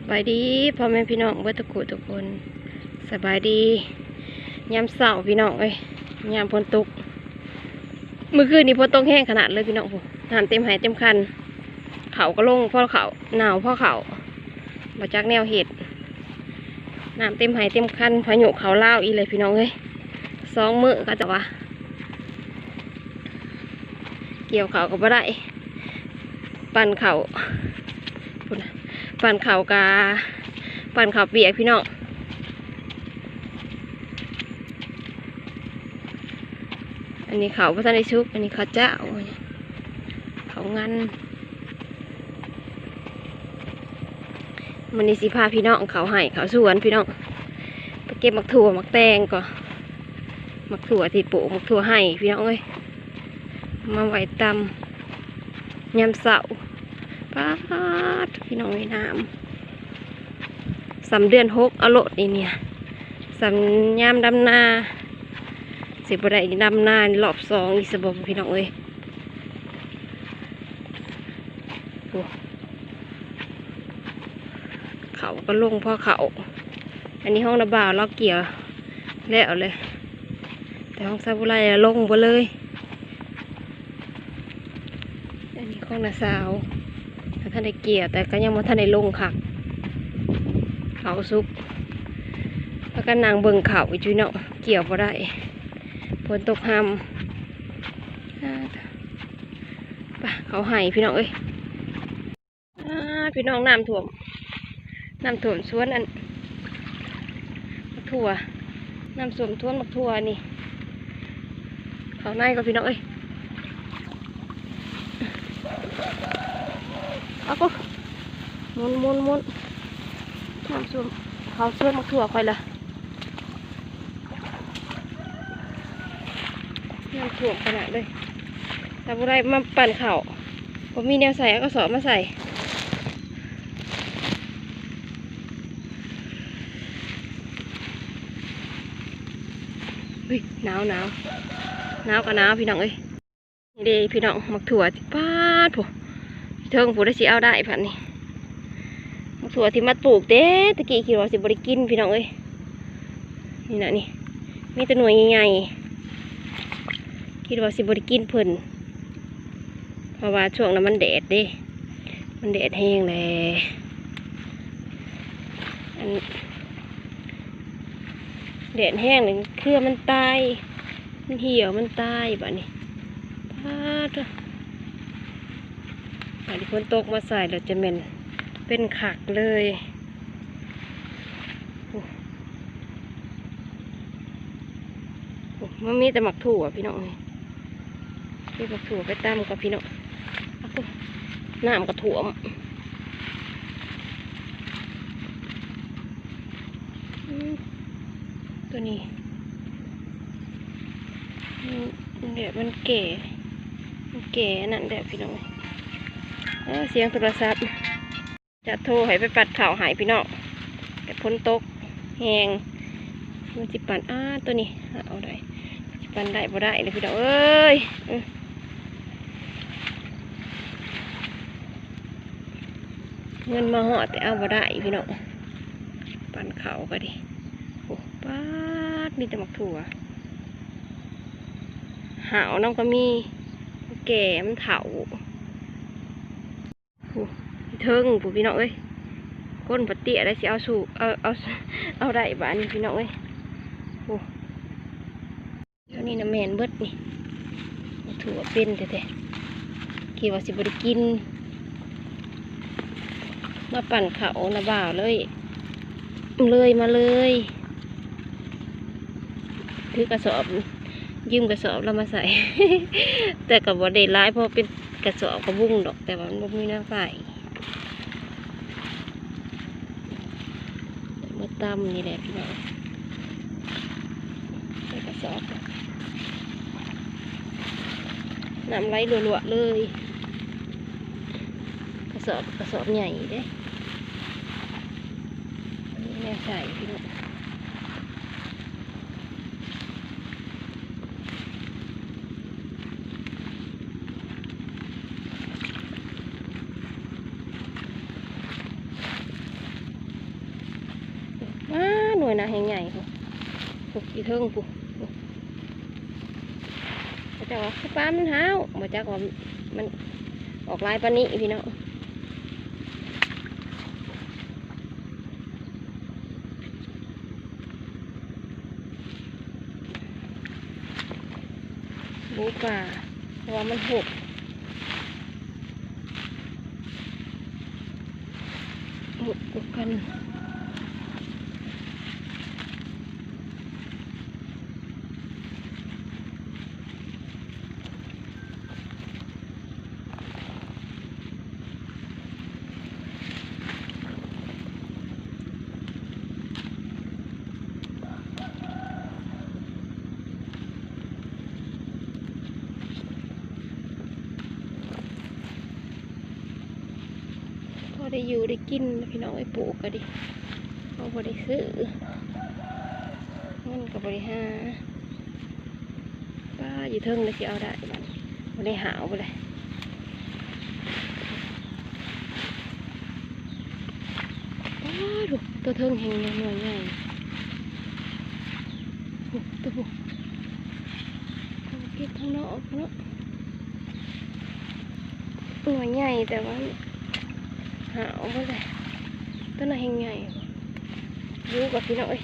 สบายดีพ่อแม่พี่น้องเบิดทุกคนทุกคนสบายดียามเสาร์พี่น้องเอ้ยยามฝนตกเมื่อคืนนี้ฝนตกแห้งขนาดเลยพี่น้องโอ้โหน้ำเต็มหายเต็มคัน เขาก็ลงเพ่อเขาหนาวเพ่อเขาบาจากแนวเหตุน้ำเต็มหายเต็มคันพายุเขาเล่าอีเลยพี่น้องเอ้ยสองมือก็จะว่าเกี่ยวเขาก็บ่ได้ ปั่นเขาพุ่นนะ ปั่นเข่ากาปั่นเข่าเปียกพี่น้องอันนี้เขาพระท่านได้ชุบอันนี้เขาเจ้าเขางันมันนี่สิพาพี่น้องเขาให้เขาสวนพี่น้องไปเก็บมักถั่วมักแตงก่อนมักถั่วที่ปลูกมักถั่วให้พี่น้องเอ้ยมาไว้ตำยำเสา ป้าพี่น้องในน้ำสำเดือนหกเอาโลดนี่เนี่ยสำยามดำนา สิบได้ดำนานรอบสองอีสบพี่น้องเอ้ยโอ้เขาก็ลงพราะเขา อันนี้ห้องระบาวล็อกเกี่ยวแล้วเลย แต่ห้องซาบุไรลงไปเลย อันนี้ของนาสาว ท่านได้เกี่ยวแต่ก็ยังไม่ท่านได้ลงค่ะ เขาซุกแล้วก็นางเบิ่งเขาอีจุยเนาะเกี่ยวพอได้ฝนตกหำอ่าไปเขาให้พี่น้องเอ้ยอพี่น้องน้ำท่วมน้ำท่วมสวนอันถั่วน้ำท่วมท่วนมะถั่วนี่เขาในก็พี่น้องเอ้ย ก็มุนมุนมุนน้ำส้มเขาวส่วนมะถั่วค่อยละน้ำถั่วขนาดเลยทำอะไรมาปั่นเข่าผมมีแนวใส่ก็สอบมาใส่เฮ้ยหนาวหนาวหนาวกับหนาวพี่น้องเอ้ยนี่เด้พี่น้องมักถั่วป้าดผม เทิงผู้ได้สิเอาได้พันนี่มะถั่วที่มัดปลูกเด้ตะกี้คิดว่าสิบริกินพี่น้องเอ้ยนี่นะนี่มีแต่หน่วยใหญ่ๆคิดว่าสิบริกินเพิ่นเพราะว่าช่วงนั้นมันแดดเด้มันแดดแห้งเลยอันแดดแห้งเลยเครือมันตายมันเหี่ยวมันตายแบบนี้พาด อันนี้ฝนตกมาใส่เราจะเป็นเป็นขักเลยโอ้โอ้มันมีแต่หมักถั่วพี่น้องนี่มีหมักถั่วไปตามกับพี่น้องน้ำกระถั่วตัวนี้มันเดี๋ยมันแก่มันแก่นั่นเดี๋ยวพี่น้อง เสียงโทรศัพท์ จะโทรให้ไปปัดข่าวหายพี่น้องแต่พ้นตกแหงมันจิปันอ้าตัวนี้เอาได้จิปันได้บ่ได้เลยพี่น้องเอ้ยเงินมาหอแต่เอาบ่ได้พี่น้องปันเขาก็ดิโอ้ป้าดมีแต่หมักถั่วหาวน้องก็มีแก่มันเถา เทิงผู้พี่น้องเอ้ยก้นปะเตี้ยได้สิเอาสู่เอาเอาเอาได้บ้านนี้พี่น้องเอ้ยโอ้เดี๋ยวนี้นะแมนเบิดนี่ถือว่าเป็นแต่แต่คิดว่าสิบริกิน มาปั่นเขานะบ่าวเลยเลยมาเลยถือกระสอบยืมกระสอบแล้วมาใส่ แต่กับว่าเดร้ายเพราะเป็น กระสอบกระบุ้งดอกแต่ว่ามันบ่มีน้ำใส่มาตำนี่แหละพี่น้องใส่กระสอบน้ำไหลรัวๆเลย กระสอบกระสอบใหญ่เด้นนี้แม่ใส่พี่น้อง แห่งใหญ่ปุ๊ปุ๊อีเทิงปุ๊เขาจะว่าปลามันหาวมาจากว่ามันออกลายปานี้พี่น้องบูป่าเพราะว่ามันหกหกกว่ากัน อได้อยู่ได้กินพี่น้องไอ้ปลูกก็ดิเขาพอได้ซื้อเงินกับบริหาป้าอยู่เทิงเลยสิเอาได้บัดบ่ได้หาวไปเลยป้าดูตัวเทิงแห่งยังหน่ยใหญ่ตัวบุเอาเก็บข้างนอกเนาะหน่วยใหญ่แต่ว่า หาวไปเลยต้นอะไรใหญ่อยู่กับพี่น้องเอ้ย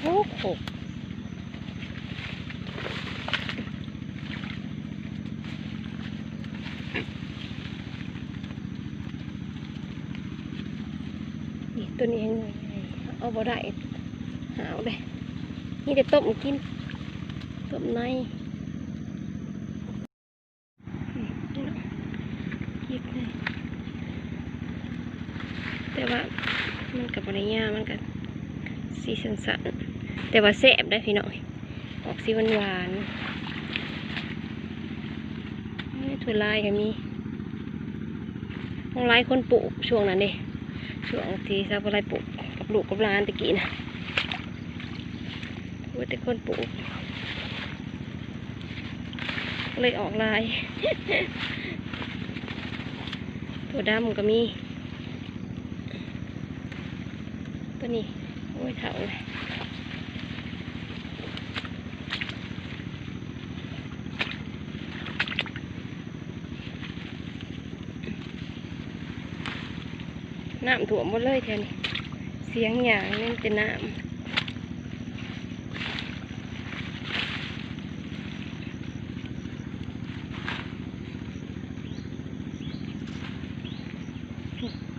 โอ้โหนี่ตัวนี้ยังไงเอาบ่ได้หาวเลยนี่เดี๋ยวต้มกินต้มในอืมนี่เนาะหยิบเลย แต่ว่ามันกับบริยามันกับ สีสันสันแต่ว่าแซ่บได้พี่น้อยออกสีหวานหวานถั่วลายก็มีของลายคนปลูกช่วงนั้นเด้ช่วงที่ซาบลายปลูกกับลูกกับหลานตะกี้นะว่าแต่คนปลูกเลยออกลายถั่วดำก็มีตัวนี้ โอ้ยเถาเลยน้ำถ่วมหมดเลยแถวนี้เสียงอย่างเล่นแต่น้ำ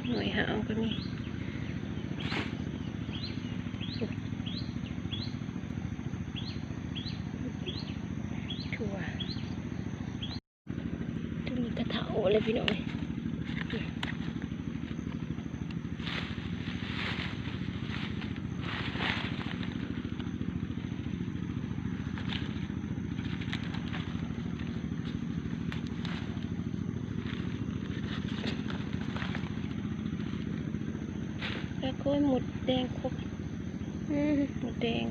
หน่วยหาวก็มี ถั่วจะมีกระเถาอะไร พี่น้องเลยแล้วก็หมดแดงครบอืมหมดแดง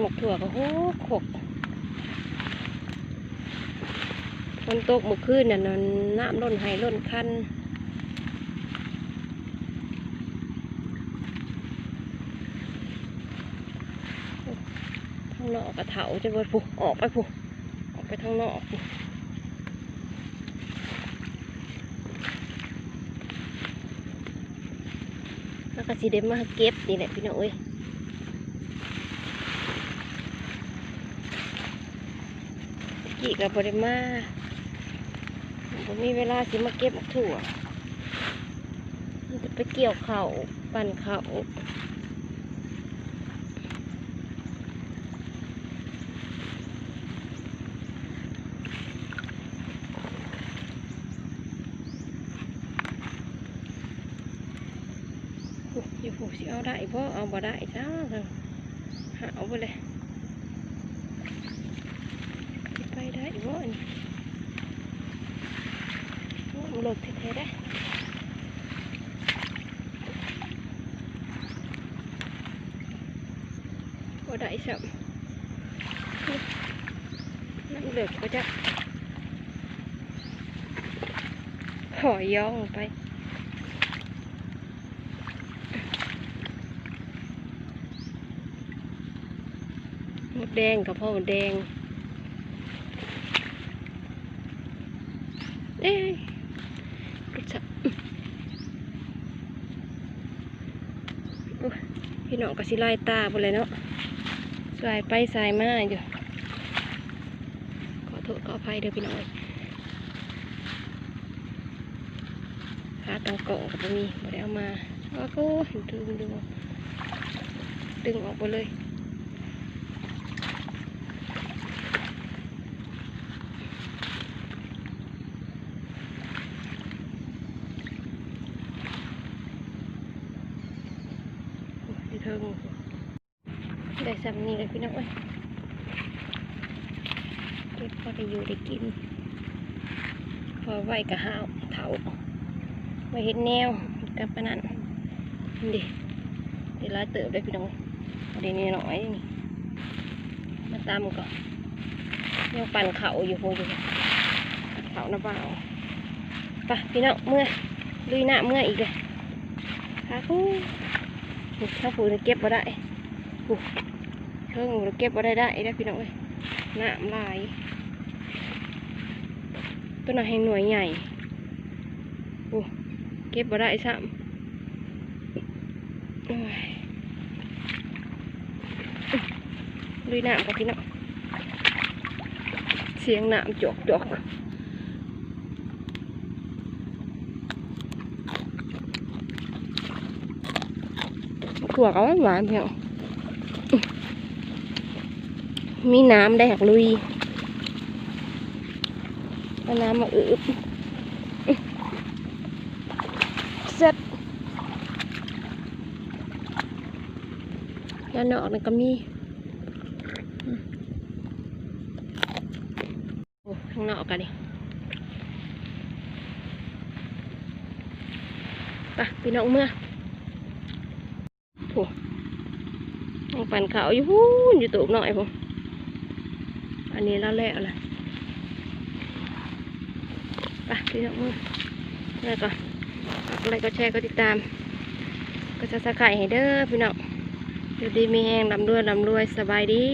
หมกถั่วก็โหขกฝนตกเมื่อคืนน่ะนอนน้ำล้นไห้ล้นคันทางนอกกระเถาจะเบิดผูออกไปผูออกไปทางนอกผูแล้วก็สิเดมาเก็บนี่แหละพี่น้องเอ้ย กิกับบริมาผมมีเวลาสิมาเก็บถั่วจะไปเกี่ยวเขาปั่นเขาอยู่ผูกสิเอาได้เพราะเอาบ่ได้จ้าเอาไปเลย บ่อันนี้โอ้มันหลดแท้ๆได้บ่ได้สับนั่งเลือกก็จะหอยย่องลงไปมดแดงกับพ่อมดแดง เอ้ยรู้จักพี่น้องก็สิไล่ตาไปเลยเนาะสายไปสายมาอยู่ ขอโทษขออภัยเด้อพี่น้องขาตังกล่องกับมีบ่ได้เอามาเอาก็ดึงดึงดึงออกไปเลย đây xăm นี่เลยพี่น้องเอ้ยเก็บพอได้อยู่ได้กิน พอไว้กับห้าวเถาไว้เห็ดแนวกับปะนันนี่ดิเดี๋ยวลายเติบได้พี่น้องเดี๋ยวนี้หน่อยนี่มาตามก่อนยังปั่นเขาอยู่โพอยู่เขาหน้าเบาไปพี่น้องเมื่อลุยหน้าเมื่ออีกเลยค่ะกูถ้าผูจะเก็บมาได้ผู เทิงเราเก็บมาได้ได้ได้อพี่น้องเอ้ยน้ำลายต้นน่ะแห่งหน่วยใหญ่โอ้เก็บมาได้ซ้ำโอ้ยลุยน้ำกับพี่น้องเสียงน้ำจอกจอกถั่วก็หวานๆเพียง มีน้ำได้หักลุยเอาน้ำมาอึบเสร็จยานอกนั่นก็มีอืมโอ้ข้างนอกกันดิไปพี่น้องเมื่อผู้ยังปั่นเขาอยู่พูนอยู่ตูบหน่อยผม อันนี้เล้วแล้วเลยไปพี่น้องมือแล้วก็กอะไรก็แชร์ก็ติดตาม ก็จะสะไข่ให้เด้อพี่น้องอยู่ดีมีแหงลำรวยลำรวยสบายดี